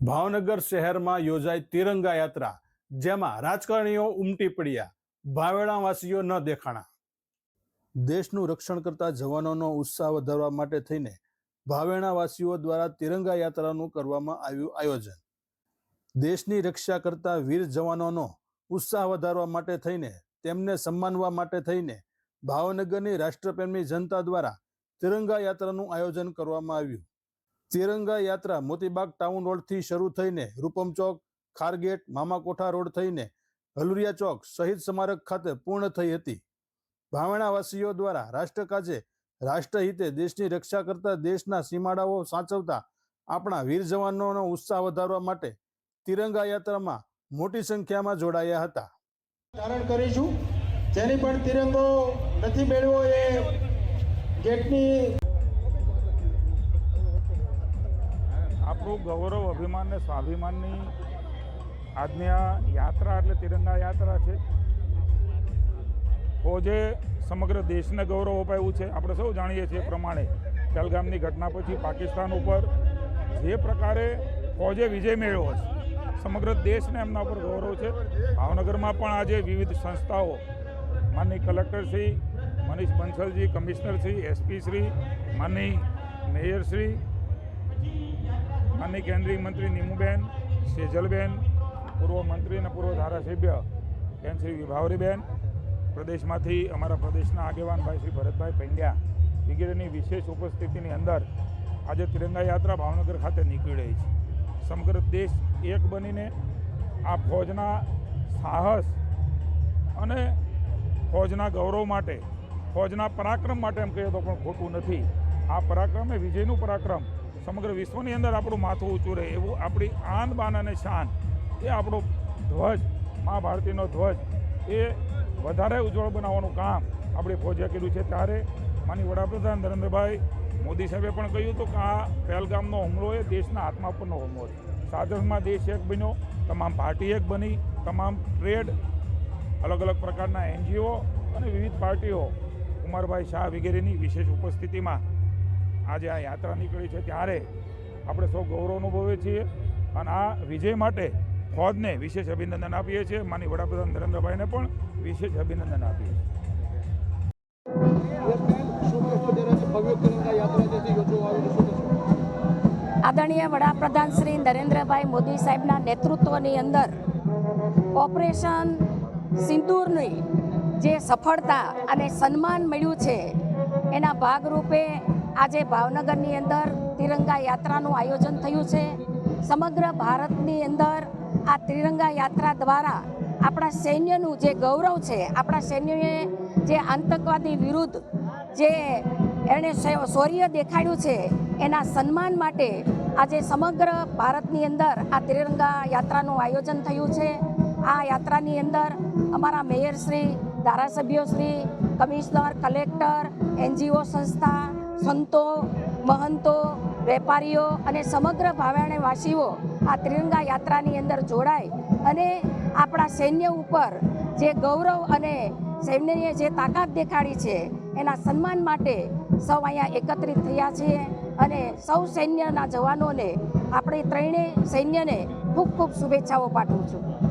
ભાવનગર શહેરમાં યોજાઈ તિરંગા યાત્રા, જેમાં રાજકારણીઓ ઉમટી પડ્યા. ભાવેણાવાસીઓ ન દેખાણા. દેશનું રક્ષણ કરતા જવાનોનો ઉત્સાહ વધારવા માટે થઈને ભાવેણાવાસીઓ દ્વારા તિરંગા યાત્રાનું કરવામાં આવ્યું આયોજન. દેશની રક્ષા કરતા વીર જવાનોનો ઉત્સાહ વધારવા માટે થઈને, તેમને સન્માનવા માટે થઈને ભાવનગરની રાષ્ટ્રપ્રેમી જનતા દ્વારા તિરંગા યાત્રાનું આયોજન કરવામાં આવ્યું. તિરંગા યાત્રા મોતીબાગ ટાઉન રોડથી શરૂ થઈને રૂપમ ચોક, ખારગેટ, મામાકોઠા રોડ થઈને હલુરિયા ચોક શહીદ સ્મારક ખાતે પૂર્ણ થઈ હતી. ભાવણાવાસીઓ દ્વારા રાષ્ટ્રકાજે રાષ્ટ્રહિતે દેશની રક્ષા કરતા દેશના સીમાડાઓ સાચવતા આપણા વીર જવાનોનો ઉત્સાહ વધારવા માટે તિરંગા યાત્રામાં મોટી સંખ્યામાં જોડાયા હતા. ધારણ કરીશું. જેની પણ તિરંગો નથી મેળવો એ ગેટની આપણું ગૌરવ, અભિમાન ને સ્વાભિમાનની આજની યાત્રા એટલે તિરંગા યાત્રા છે. ફોજે સમગ્ર દેશને ગૌરવ અપાયું છે. આપણે સૌ જાણીએ છીએ પ્રમાણે પહેલગામની ઘટના પછી પાકિસ્તાન ઉપર જે પ્રકારે ફોજે વિજય મેળવ્યો છે, સમગ્ર દેશને એમના ઉપર ગૌરવ છે. ભાવનગરમાં પણ આજે વિવિધ સંસ્થાઓ માનની કલેક્ટરશ્રી મનીષ બંસલજી કમિશનરશ્રી એસપી શ્રી માનની મેયરશ્રી માનની કેન્દ્રીય મંત્રી નીમુબેન સેજલબેન પૂર્વ મંત્રી અને પૂર્વ ધારાસભ્ય બેન શ્રી વિભાવરીબેન, પ્રદેશમાંથી અમારા પ્રદેશના આગેવાન ભાઈ શ્રી ભરતભાઈ પંડ્યા વગેરેની વિશેષ ઉપસ્થિતિની અંદર આજે તિરંગા યાત્રા ભાવનગર ખાતે નીકળી રહી છે. સમગ્ર દેશ એક બનીને આ ફોજના સાહસ અને ફોજના ગૌરવ માટે, ફોજના પરાક્રમ માટે એમ કહીએ તો પણ ખોટું નથી. આ પરાક્રમ વિજયનું પરાક્રમ. સમગ્ર વિશ્વની અંદર આપણું માથું ઊંચું રહે. એવું આપણી આન, બાન અને શાન એ આપણો ધ્વજ મા ભારતીનો ધ્વજ એ વધારે ઉજ્જવળ બનાવવાનું કામ આપણે ફોજે કર્યું છે. ત્યારે માની વડાપ્રધાન નરેન્દ્રભાઈ મોદી સાહેબે પણ કહ્યું હતું કે આ પહેલગામનો હુમલો એ દેશના આત્મા પરનો હુમલો છે. સાધનમાં દેશ એક બન્યો, તમામ પાર્ટી એક બની, તમામ ટ્રેડ અલગ અલગ પ્રકારના એનજીઓ અને વિવિધ પાર્ટીઓ કુમારભાઈ શાહ વગેરેની વિશેષ ઉપસ્થિતિમાં આજે આ યાત્રા નીકળી છે ત્યારે આપણે સૌ ગૌરવ અનુભવીએ છીએ અને આ વિજય માટે ફોજને વિશેષ અભિનંદન આપીએ છીએ. માની વડાપ્રધાન નરેન્દ્રભાઈને પણ વિશેષ અભિનંદન આપીએ આદરણીય વડાપ્રધાન શ્રી નરેન્દ્રભાઈ મોદી સાહેબના નેતૃત્વની અંદર ઓપરેશન સિંદૂરની જે સફળતા અને સન્માન મળ્યું છે, એના ભાગરૂપે આજે ભાવનગરની અંદર તિરંગા યાત્રાનું આયોજન થયું છે. સમગ્ર ભારતની અંદર આ તિરંગા યાત્રા દ્વારા આપણા સૈન્યનું જે ગૌરવ છે, આપણા સૈન્યએ જે આતંકવાદી વિરુદ્ધ જે એણે શૌર્ય દેખાડ્યું છે, એના સન્માન માટે આજે સમગ્ર ભારતની અંદર આ તિરંગા યાત્રાનું આયોજન થયું છે. આ યાત્રાની અંદર અમારા મેયરશ્રી ધારાસભ્યોશ્રી કમિશનર, કલેક્ટર, એનજીઓ સંસ્થા સંતો, મહંતો, વેપારીઓ અને સમગ્ર ભાવાણીવાસીઓ આ ત્રિરંગા યાત્રાની અંદર જોડાય અને આપણા સૈન્ય ઉપર જે ગૌરવ અને સૈન્યએ જે તાકાત દેખાડી છે, એના સન્માન માટે સૌ અહીંયા એકત્રિત થયા છીએ અને સૌ સૈન્યના જવાનોને, આપણી ત્રણેય સૈન્યને ખૂબ ખૂબ શુભેચ્છાઓ પાઠવું છું.